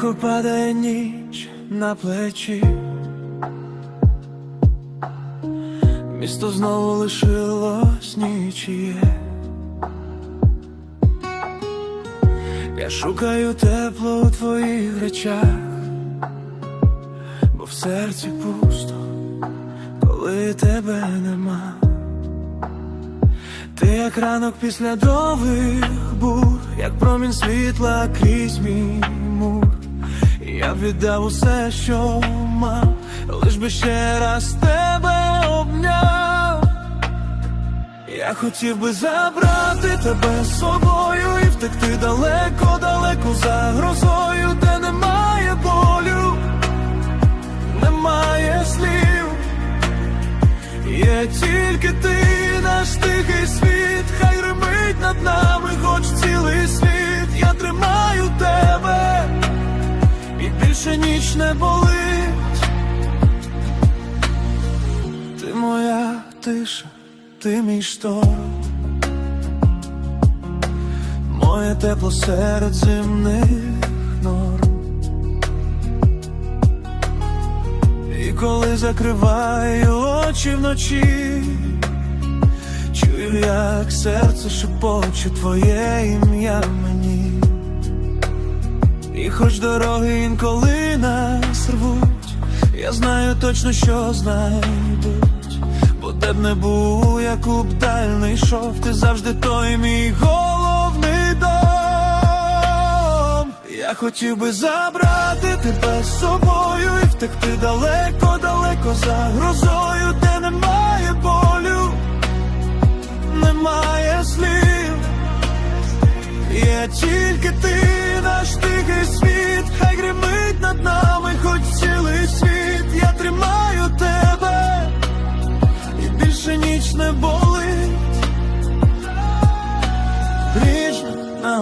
Тихо падає ніч на плечі. Місто знову лишилось нічиє. Я шукаю тепло у твоїх речах, бо в серці пусто, коли тебе нема. Ти як ранок після довгих бур, як промінь світла крізь мій мур. Я віддав усе, що мав, лиш би ще раз тебе обняв. Я хотів би забрати тебе з собою і втекти далеко, далеко за грозою, де немає болю, немає слів. Є тільки ти, наш тихий світ, хай гримить над нами, хоч цілий світ, я тримаю тебе, і більше ніч не болить. Ти моя тиша, ти мій шторм, моє тепло серед земних норм. І коли закриваю очі вночі, чую, як серце шепоче твоє ім'я мені. І хоч дороги інколи нас рвуть, я знаю точно, що знайдуть. Де б не був, яку б даль не ти завжди той мій головний дом. Я хотів би забрати тебе з собою і втекти далеко, далеко за грозою, де немає болю, немає слів. Є тільки ти, наш тихий світ,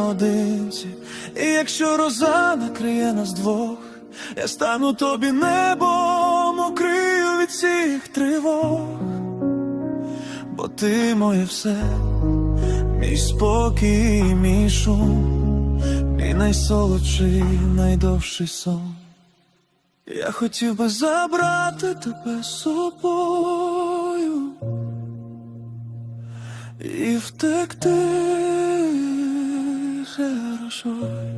наодинці, і якщо роза накриє нас двох, я стану тобі небом, укрию від всіх тривог, бо ти моє все. Мій спокій, мій шум, мій найсолодший, найдовший сон. Я хотів би забрати тебе з собою і втекти душой.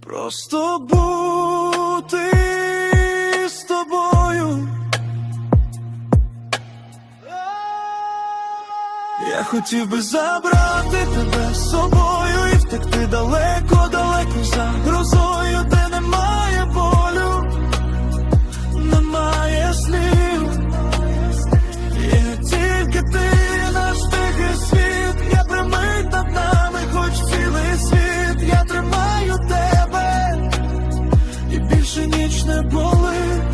Просто бути з тобою. Я хотів би забрати тебе з собою і втекти далеко, далеко за грозою. пшеничне болить.